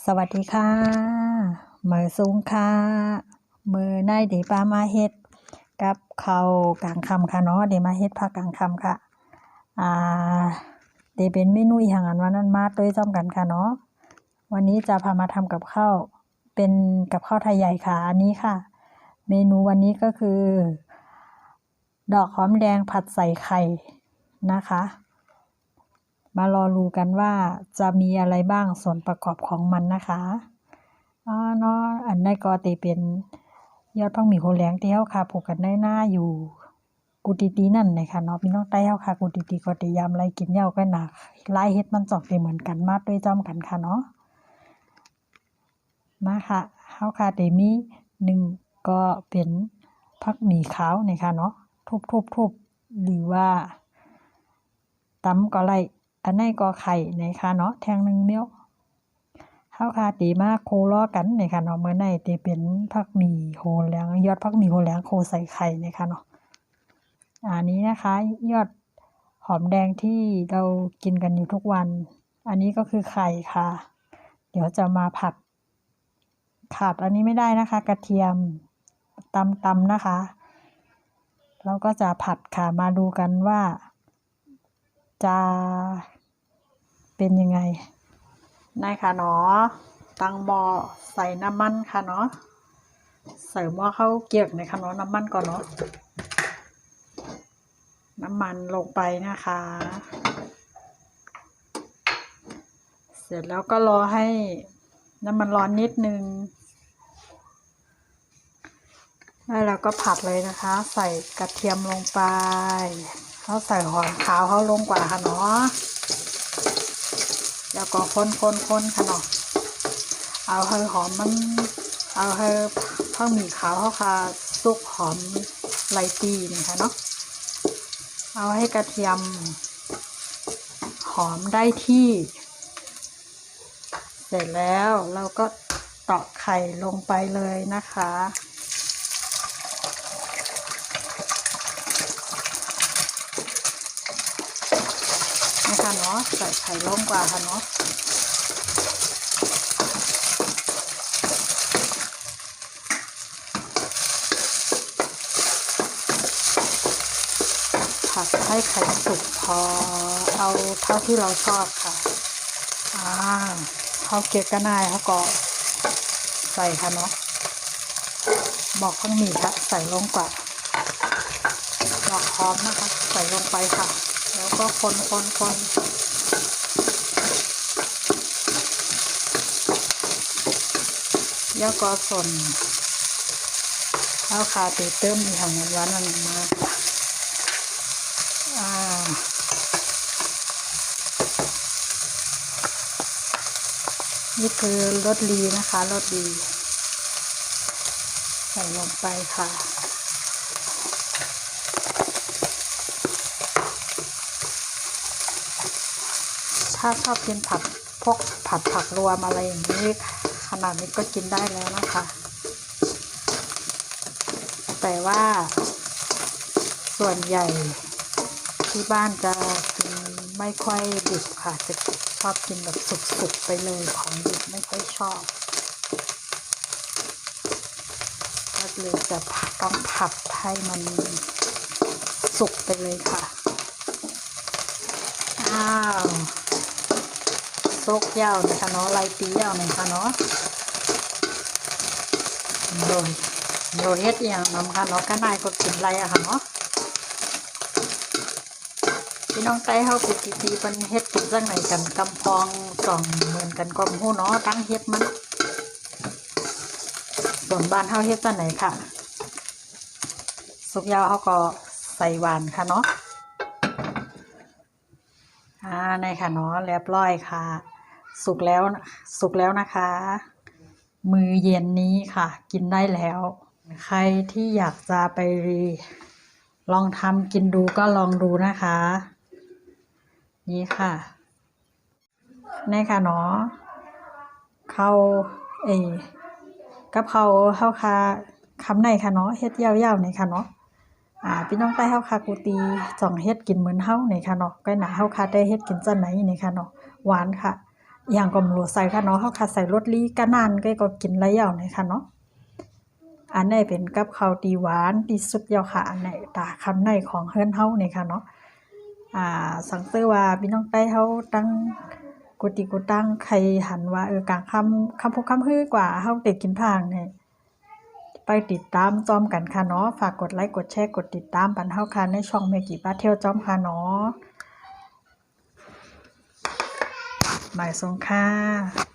สวัสดีค่ะมือสูงค่ะมือในเดปามาเฮ็ด กับเขาวกลางคำค่ะเนาะเดี๋ยวมาเฮ็ดภาคกลางคำค่ะอ่าเดี๋ยวเป็นเมนูอีหยังอันวันนั้นมาด้วยจ้อมกันค่ะเนาะวันนี้จะพามาทำกับข้าวเป็นกับข้าวไทยใหญ่ค่ะอันนี้ค่ะ เมนูวันนี้ก็คือ ดอกหอมแดงผัดใส่ไข่นะคะ มารอดูกันว่าจะมีอะไรบ้างส่วนประกอบของมันนะคะอ่าเนาะอันในก็ติเป็นยอดพังหมีโคแหลงที่เฮาค่ะ ผูกกันได้หน้าอยู่กุติตีนั่นนะคะเนาะพี่น้องใต้เฮาค่ะกุติตีก็ติยามไรกินเหย้าก็หนักไลายเฮ็ดมันจอกได้เหมือนกันมาด้วยจ้อมกันค่ะเนาะมาค่ะเฮาค่ะได้มีหนึ่งก็เป็นผักหมี่ขาวนี่ค่ะเนาะทุบๆๆหรือว่าตำก็ไล่ อันนี้ก็ไข่นะคะเนาะแทงหนึ่งเมี้ยวเฮาคาตีมาโคล้อกันนะคะเนาะเมื่อในตีเป็นผักหมี่โหแหลงยอดผักหมี่โหแหลงโคใส่ไข่นะคะเนาะอันนี้นะคะ ยอดหอมแดงที่เรากินกันอยู่ทุกวัน อันนี้ก็คือไข่ค่ะ เดี๋ยวจะมาผัด ขาดอันนี้ไม่ได้นะคะ กระเทียมตำตำนะคะแล้วก็จะผัดค่ะมาดูกันว่าจะ เป็นยังไงได้ค่ะเนาะตั้งหม้อใส่น้ำมันค่ะเนาะใส่หม้อเข้าเกียกในอยค่ะเนาะน้ำมันก่อนเนาะน้ำมันลงไปนะคะ เสร็จแล้วก็รอให้น้ำมันร้อนนิดนึงแล้วเราก็ผัดเลยนะคะ ใส่กระเทียมลงไปเขาใส่หอมขาวเขาลงกว่าค่ะเนาะ แล้วก็คนคนคนค่ะเนาะเอาให้หอมมันเอาให้ข้าวหมี่ขาวเขาค่ะสุกหอมไลตีนี่ค่ะเนาะเอาให้กระเทียม หอมได้ที่ เสร็จแล้วเราก็ตอกไข่ลงไปเลยนะคะ นะคะเนาะใส่ไข่ลงกว่าค่ะเนาะผัดให้ไข่สุกพอเอาเท่าที่เราชอบค่ะอ่าเขาเกลียกก็นายเขาก็ใส่ค่ะเนาะบอกข้างหมี่ค่ะใส่ลงกว่าดอกหอมนะคะ ใส่ลงไปค่ะ แล้วก็คนคนคนแล้วก็ส่วนข้าวคาตีเติมมีหางหวานมันมาอ่านี่คือรสดีนะคะรสดี ใส่ลงไปค่ะ ถ้าชอบกินผัดพวกผัดผักรวมอะไรอย่างนี้ ขนาดนี้ก็กินได้แล้วนะคะ แต่ว่าส่วนใหญ่ที่บ้านจะกินไม่ค่อยดิบค่ะจะชอบกินแบบสุกๆไปเลยของดิบไม่ค่อยชอบก็เลยจะต้องผัดให้มันสุกไปเลยค่ะ อ้าว ซกยาวนะคะเนาะลตียาวนะคะเนาะโดยโดยเฮ็ดอย่างนำค่ะเนาะก็นายก็กินไรอะค่ะเนาะพี่น้องไต้เฮากุติตีเพิ่นเฮ็ดกินจังไหนกันกำพองสองเหมือนกันก็ฮู้เนาะตั้งเฮ็ดมันส่วนบ้านเฮาเฮ็ดจังไหนค่ะ สุกยาวเฮาก็ใส่หวานค่ะเนาะอ่าในค่ะเนาะเรียบร้อยค่ะ สุกแล้วสุกแล้วนะคะ มือเย็นนี้ค่ะ กินได้แล้ว ใครที่อยากจะไป ลองทำกินดูก็ลองดูนะคะ นี่ค่ะในค่ะเนาะเขาเอกะเพราเข้าค่ะคำในค่ะเนาะเฮ็ดยาวๆในค่ะเนาะอ่าพี่น้องใต้เฮาคากูตีจ่องเฮ็ดกินเหมือนเฮานี่ค่ะเนาะก็หนาเฮาคาได้เฮ็ดกินจังไหนนี่ค่ะเนาะหวานค่ะ อิหยังก็บ่รู้ใส่ค่ะเนาะเฮาค่ะใส่รสลีก็นานก็ก็กินหลายอย่างเลยค่ะเนาะอันไหนเป็นกับข้าวที่หวานที่สุดแล้วค่ะอันไหนตาคำในของเฮือนเฮานี่ค่ะเนาะอ่าสังเกตว่าพี่น้องใต้เฮาตั้งกุฏิกุตังใครหันว่าเออกลางค่ำค่ำพุค่ำฮื้อกว่าเฮาได้กินพางเนี่ยไปติดตามจอมกันค่ะเนาะฝากกดไลค์กดแชร์กดติดตามปันเฮาค่ะในช่องเมกิป้าเที่ยวจอมค่ะเนาะ บ่ายสองค่ะ